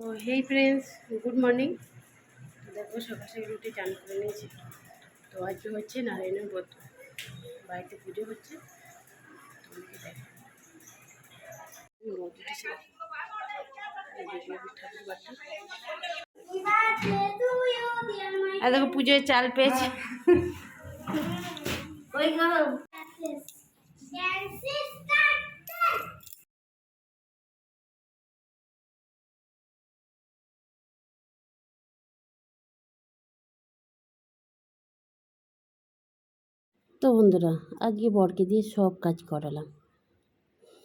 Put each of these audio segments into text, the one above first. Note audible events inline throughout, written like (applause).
তো হেই friends good morning দেখো সকাল সকাল রুটি চান করে নিয়েছি। তো আজকে হচ্ছে নারায়ণের ব্রত। বাড়িতে পুজো হচ্ছে। আর দেখো পুজোয় চাল পেয়েছে। তো বন্ধুরা, আজকে বরকে দিয়ে সব কাজ করালাম।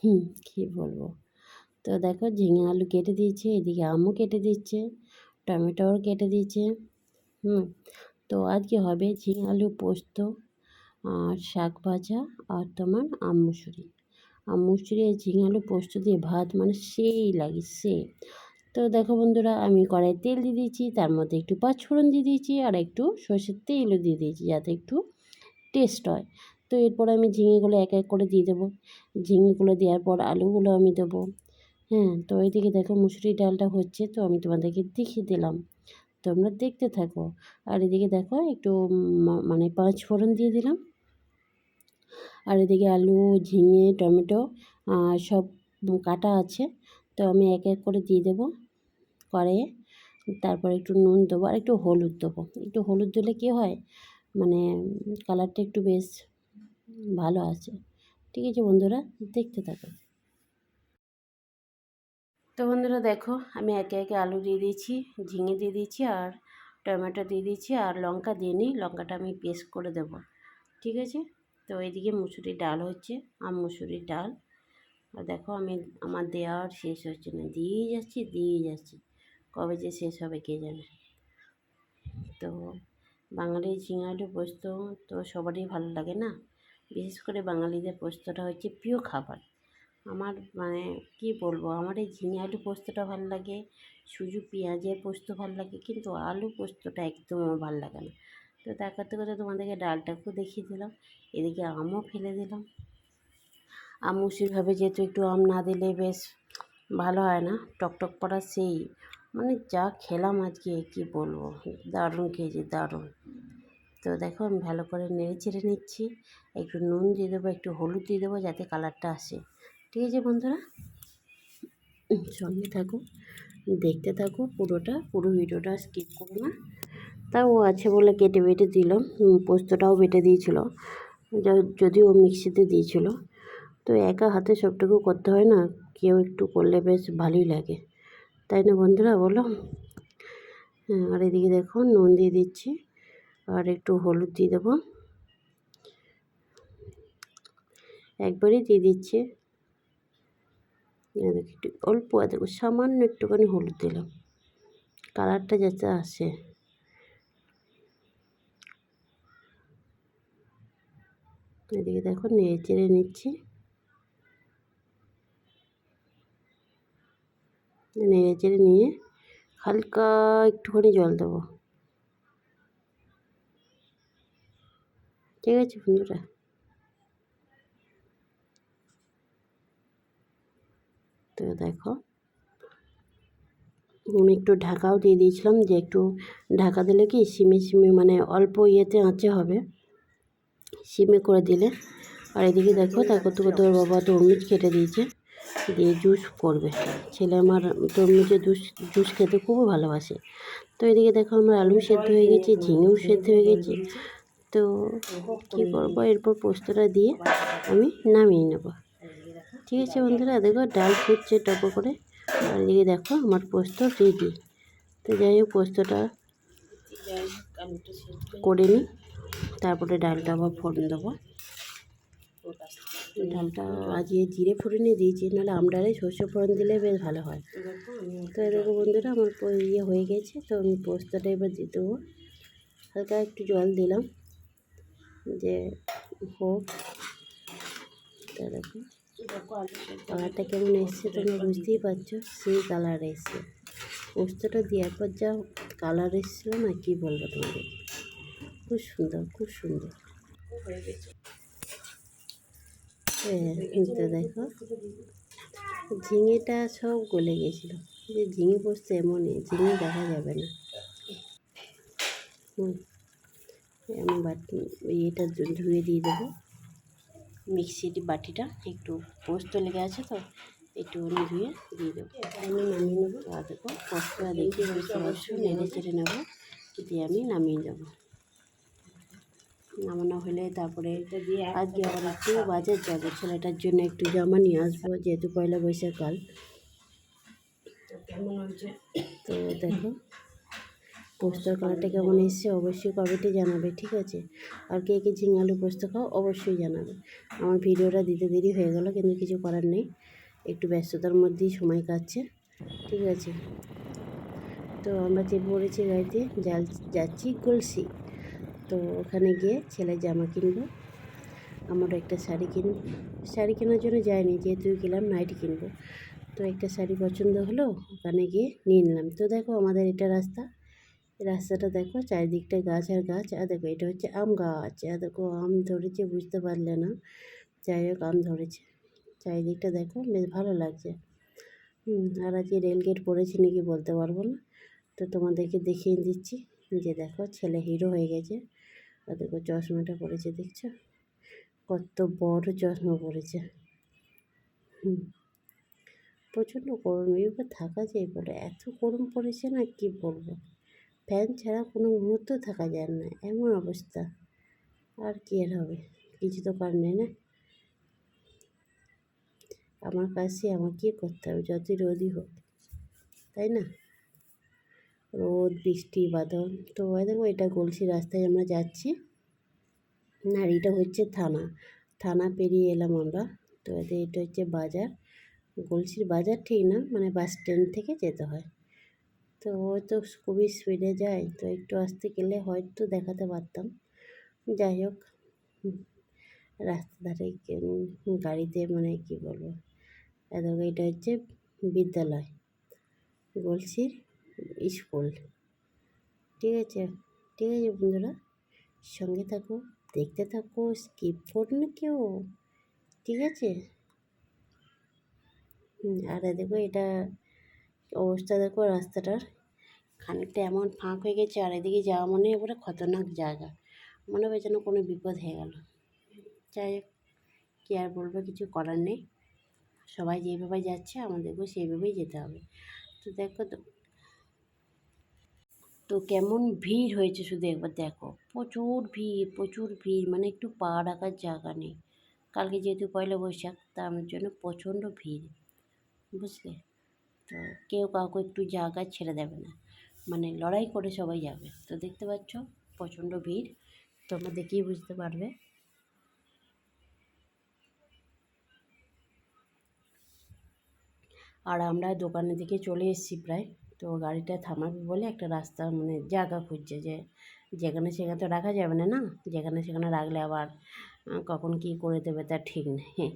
হুম, কী বলব? তো দেখো, ঝিঙে আলু কেটে দিয়েছে, এদিকে আমও কেটে দিচ্ছে, টমেটোও কেটে দিয়েছে, হুম। তো আজকে হবে ঝিঙে আলু পোস্ত আর শাক ভাজা আর তোমার আম মুসুরি। আম মুসুরি ঝিঙে আলু পোস্ত দিয়ে ভাত মানে সেই লাগে সে তো দেখো বন্ধুরা, আমি কড়াই তেল দিয়ে দিয়েছি, তার মধ্যে একটু পাঁচফোড়ন দিয়ে দিয়েছি আর একটু সর্ষের তেলও দিয়ে দিয়েছি, যাতে একটু টেস্ট হয়। তো এরপর আমি ঝিঙেগুলো এক এক করে দিয়ে দেবো। ঝিঙেগুলো দেওয়ার পর আলুগুলো আমি দেবো। হ্যাঁ তো এইদিকে দেখো মুসুরি ডালটা হচ্ছে, তো আমি তোমাদেরকে দেখিয়ে দিলাম। তোমরা দেখতে থাকো। আর এদিকে দেখো একটু মানে পাঁচ ফোড়ন দিয়ে দিলাম। আর এদিকে আলু, ঝিঙে, টমেটো সব কাটা আছে, তো আমি এক এক করে দিয়ে দেবো কড়াইয়ে। তারপর একটু নুন দেবো আর একটু হলুদ দেবো। একটু হলুদ দিলে কী হয়? মানে কালারটা একটু বেশ ভালো আছে। ঠিক আছে বন্ধুরা, দেখতে থাকো। তো বন্ধুরা দেখো, আমি একে একে আলু দিয়ে দিয়েছি, ঝিঙে দিয়ে দিয়েছি আর টমেটো দিয়ে দিয়েছি আর লঙ্কা দিয়ে নিই, লঙ্কাটা আমি পেস্ট করে দেব। ঠিক আছে? তো এইদিকে মুসুরির ডাল হচ্ছে, আম মুসুরির ডাল। আর দেখো আমি, আমার দেওয়ার শেষ হচ্ছে না, দিয়েই যাচ্ছি দিয়েই যাচ্ছি। কবে যে শেষ হবে কে জানে? তো বাঙালির ঝিঙে আলু পোস্ত তো সবারই ভালো লাগে না। বিশেষ করে বাঙালিদের পোস্তটা হচ্ছে প্রিয় খাবার। আমার মানে কি বলব, আমার এই ঝিঙে আলু পোস্তটা ভালো লাগে, সুজি পেঁয়াজের পোস্ত ভালো লাগে, কিন্তু আলু পোস্তটা একদম আমার ভালো লাগে না। তো তার করতে করতে তোমাদেরকে ডালটাকেও দেখিয়ে দিলাম, এদিকে আমও ফেলে দিলাম। আম মুসিরভাবে যেহেতু একটু আম না দিলে বেশ ভালো হয় না, টকটক পড়া সেই মানে যা খেলাম আজকে কি বলব? দারুণ খেয়েছি দারুণ। তো দেখো আমি ভালো করে নেড়ে চেড়ে নিচ্ছি। একটু নুন দিয়ে দেবো একটু হলুদ দিয়ে দেবো যাতে কালারটা আসে। ঠিক আছে বন্ধুরা? সঙ্গে থাকো দেখতে থাকো পুরোটা। পুরো ভিডিওটা স্কিপ করো না। তাও আছে বলে কেটে বেটে উম, পোস্তটাও বেটে দিয়েছিল। যদিও মিক্সিতে দিয়েছিল। তো একা হাতে সবটুকু করতে হয় না। কেউ একটু করলে বেশ ভালোই লাগে। তাই না বন্ধুরা বলো? হ্যাঁ, আর এদিকে দেখো নুন দিয়ে দিচ্ছি আর একটু হলুদ দিয়ে দেবো। একবারই দিয়ে দিচ্ছি। একটু অল্প দেখো সামান্য একটুখানি হলুদ দিলাম। কালারটা যাতে আসে। এদিকে দেখো নেড়ে চেড়ে নিচ্ছি। নেড়ে চেড়ে নিয়ে হালকা একটুখানি জল দেবো। ঠিক আছে বন্ধুরা? তো দেখো, আমি একটু ঢাকাও দিয়ে দিয়েছিলাম যে একটু ঢাকা দিলে কি সিমে সিমে মানে অল্প ইয়েতে আঁচে হবে। সিমে করে দিলে। আর এদিকে দেখো তার করতে করতে ওর বাবা তরমুজ কেটে দিয়েছে। দিয়ে জুস করবে। ছেলে আমার তরমুজের জুস জুস খেতে খুবই ভালোবাসে। তো এদিকে দেখো আমার আলু সেদ্ধ হয়ে গেছে, ঝিঙেও সেদ্ধ হয়ে গেছে। তো কী করব? এরপর পোস্তটা দিয়ে আমি নামিয়ে নেব। ঠিক আছে বন্ধুরা, দেখো ডাল ফুটছে টপ করে। আর এদিকে দেখো আমার পোস্ত রেডি তো যাই হোক, পোস্তটা করে নিই। তারপরে ডালটা আবার ফোড়ন দেবো। ডালটা আজকে জিরে ফোড়নে দিয়েছি নাহলে আমডালে সর্ষে ফোড়ন দিলে বেশ ভালো হয়। তো এরকম বন্ধুরা আমার ইয়ে হয়ে গেছে তো আমি পোস্তটা এবার দিয়ে দেবো। হালকা একটু জল দিলাম যে হোক। দেখো কালারটা কেমন এসছে তোমরা বুঝতেই পারছ সেই কালার এসছে। পোস্তটা দেওয়ার পর যা কালার এসেছিল না কী বলব তোমাদের? খুব সুন্দর খুব সুন্দর। হ্যাঁ তো দেখো। ঝিঙেটা সব গলে গেছিল। যে ঝিঙে পোস্ত এমনই ঝিঙে দেখা যাবে না। হুম আমি বাটি ইয়েটা ধু- ধুয়ে দিয়ে দেবো। মিক্সির বাটিটা একটু পোস্ত লেগে আছে তো একটু ধুয়ে দিয়ে দেবো। আমি নামিয়ে নেব। আর দেখো পোস্ত দেখি অবশ্য অবশ্য নেড়ে চেড়ে নেব। দিয়ে আমি নামিয়ে দেবো। নামানো হলে তারপরে আজকে আবার একটু বাজার যাব ছেলেটার জন্য একটু জামা নিয়ে আসব যেহেতু পয়লা বৈশাখ কাল তো দেখো পোস্তর কালারটা কেমন এসছে অবশ্যই কমেন্টে জানাবে ঠিক আছে? আর কে কে ঝিঙে আলু পোস্ত খাও অবশ্যই জানাবে। আমার ভিডিওটা দিতে দেরি হয়ে গেল কিন্তু কিছু করার নেই। একটু ব্যস্ততার মধ্যেই সময় কাটছে ঠিক আছে? তো আমরা চেপে পড়েছি গাড়িতে যাচ্ছি গলসি তো ওখানে গিয়ে ছেলের জামা কিনবো। আমারও একটা শাড়ি কিন শাড়ি কেনার জন্য যাইনি, যেহেতু গেলাম নাইটি কিনবো। তো একটা শাড়ি পছন্দ হলো, ওখানে গিয়ে নিয়ে নিলাম। তো দেখো আমাদের এটা রাস্তা। রাস্তাটা দেখো, চারিদিকটা গাছ আর গাছ। আর দেখো এটা হচ্ছে আম গাছ। আর দেখো আম ধরেছে, বুঝতে পারলে না। যাই হোক, আম ধরেছে। চারিদিকটা দেখো, বেশ ভালো লাগছে। আর আজকে রেলগেট পড়েছি নাকি বলতে পারব না। তো তোমাদেরকে দেখিয়ে দিচ্ছি। যে দেখো ছেলে হিরো হয়ে গেছে। আর দেখো চশমাটা পড়েছে দেখছ? কত বড় চশমা পড়েছে হুম। প্রচণ্ড গরম এইভাবে থাকা যায় বলে এত গরম পড়েছে না, কি বলব? ফ্যান ছাড়া কোনো মুহূর্ত থাকা যায় না, এমন অবস্থা। আর কি আর হবে? কিছু তো কার নেই না? আমার কাছে আমাকে করতে হবে, যতই রোদই হোক, তাই না? রোদ, বৃষ্টি, বাদল। তো দেখো এটা গলসি রাস্তায় আমরা যাচ্ছি। আর এটা হচ্ছে থানা। থানা পেরিয়ে এলাম আমরা। তো এতে এটা হচ্ছে বাজার। গলসির বাজার ঠিক না মানে বাস স্ট্যান্ড থেকে যেতে হয়। তো ও তো খুবই স্পিডে যায়। তো একটু আসতে গেলে হয়তো দেখাতে পারতাম। যাই হোক রাস্তা ধারে গাড়িতে মানে কি বলব? এত এটা হচ্ছে বিদ্যালয়। গলসির স্কুল। ঠিক আছে ঠিক আছে বন্ধুরা। সঙ্গে থাকো, দেখতে থাকো স্কিপ করো না কেউ। ঠিক আছে? আর দেখো এটা অবস্থা, দেখো রাস্তাটার। খানিকটা এমন ফাঁক হয়ে গেছে, আর এদিকে যাওয়া মনে হয় পুরো খতরনাক জায়গা। মনে হবে যেন কোনো বিপদ হয়ে গেল। যাই হোক, কী আর বলব, কিছু করার নেই। সবাই যেভাবে যাচ্ছে, আমাদেরকেও সেইভাবেই যেতে হবে। তো দেখো তো তো কেমন ভিড় হয়েছে শুধু একবার দেখো। প্রচুর ভিড় প্রচুর ভিড় মানে একটু পা রাখার জায়গা নেই। কালকে যেহেতু পয়লা বৈশাখ, তার জন্য প্রচণ্ড ভিড়, বুঝলে? তো কেউ কাউকে একটু জায়গা ছেড়ে দেবে না। মানে লড়াই করে সবাই যাবে। তো দেখতে পাচ্ছ, প্রচণ্ড ভিড়, তোমরা দেখেই বুঝতে পারবে। আর আমরা দোকানের দিকে চলে এসেছি প্রায়। তো গাড়িটা থামাবে বলে একটা রাস্তা মানে জায়গা খুঁজছে যে যেখানে সেখানে তো রাখা যাবে না না? যেখানে সেখানে রাখলে আবার কখন কী করে দেবে তা ঠিক নেই।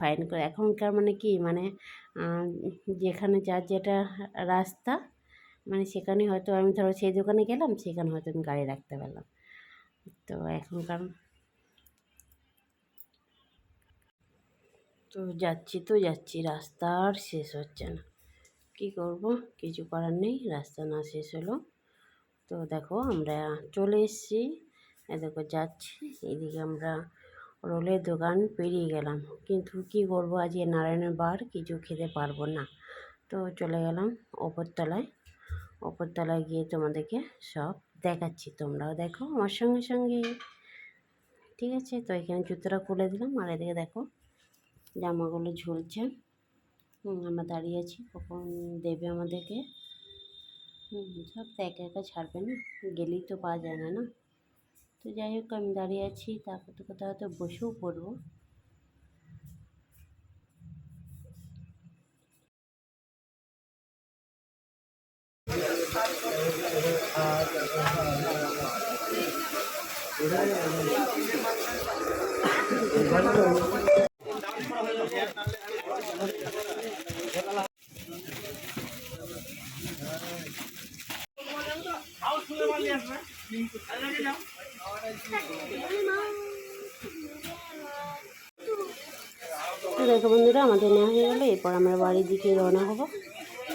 ফাইন করে। এখনকার মানে কি মানে যেখানে যার যেটা রাস্তা মানে সেখানে হয়তো আমি ধরো সেই দোকানে গেলাম, সেখানে হয়তো আমি গাড়ি রাখতে পারলাম। তো এখনকার তো যাচ্ছি তো যাচ্ছি, রাস্তা আর শেষ হচ্ছে না। কী করব? কিছু করার নেই, রাস্তা না শেষ হলো। তো দেখো, আমরা চলে এসেছি। এ দেখো, যাচ্ছি। এদিকে আমরা রোলের দোকান পেরিয়ে গেলাম। কিন্তু কী করব? আজকে নারায়ণের বার, কিছু খেতে পারব না। তো চলে গেলাম ওপরতলায়। ওপরতলায় গিয়ে তোমাদেরকে সব দেখাচ্ছি। তোমরাও দেখো আমার সঙ্গে সঙ্গে। ঠিক আছে? তো এখানে জুতোটা খুলে দিলাম। আর এদিকে দেখো, জামাগুলো ঝুলছে। আমরা দাঁড়িয়ে আছি, কখন দেবে আমাদেরকে? সব তো একা একা ছাড়বে না, গেলেই তো পাওয়া যায় না না? তো যাই হোক, আমি দাঁড়িয়ে আছি, তারপর তো কোথাও হয়তো বসেও পড়ব বন্ধুরা আমাদের নেওয়া হয়ে গেলো, এরপর আমরা বাড়ির দিকে রওনা হব।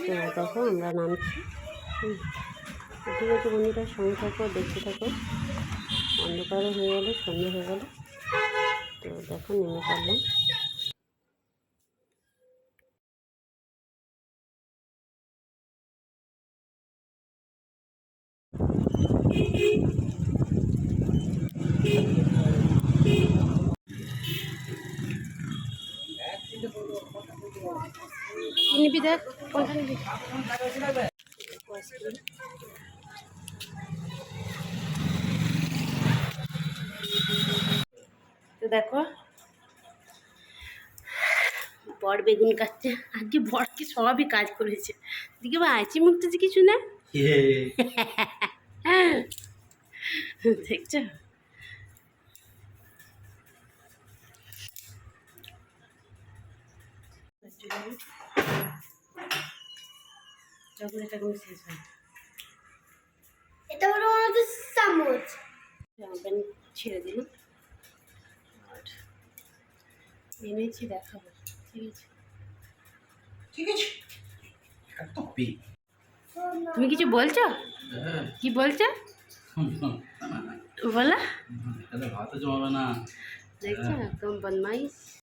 তো দেখো আমরা নামছি। ঠিক আছে বন্ধুরা, সঙ্গে থাকো, দেখতে থাকো। অন্ধকারও হয়ে গেলো, সন্ধ্যে হয়ে গেলো। তো দেখো, নেমে পড়লাম। নিবি দেখ তো দেখো, বর বেগুন কাটছে। আজকে বরকে সবই কাজ করেছে। দিকে বা, আইচি মুখতেছে কিছু না? (laughs) দেখছ? চকলেট এখন শেষ হয় এটা হলো আমাদের চামচ। জামা ছেড়ে দিলাম। আর এনেছি দেখাবো। ঠিক আছে। ঠিক আছে। তুমি কিছু বলছো? হ্যাঁ। কি বলছো? বলো। তাহলে ভাতও জমাবে না। দেখছ কম বদমাইশ।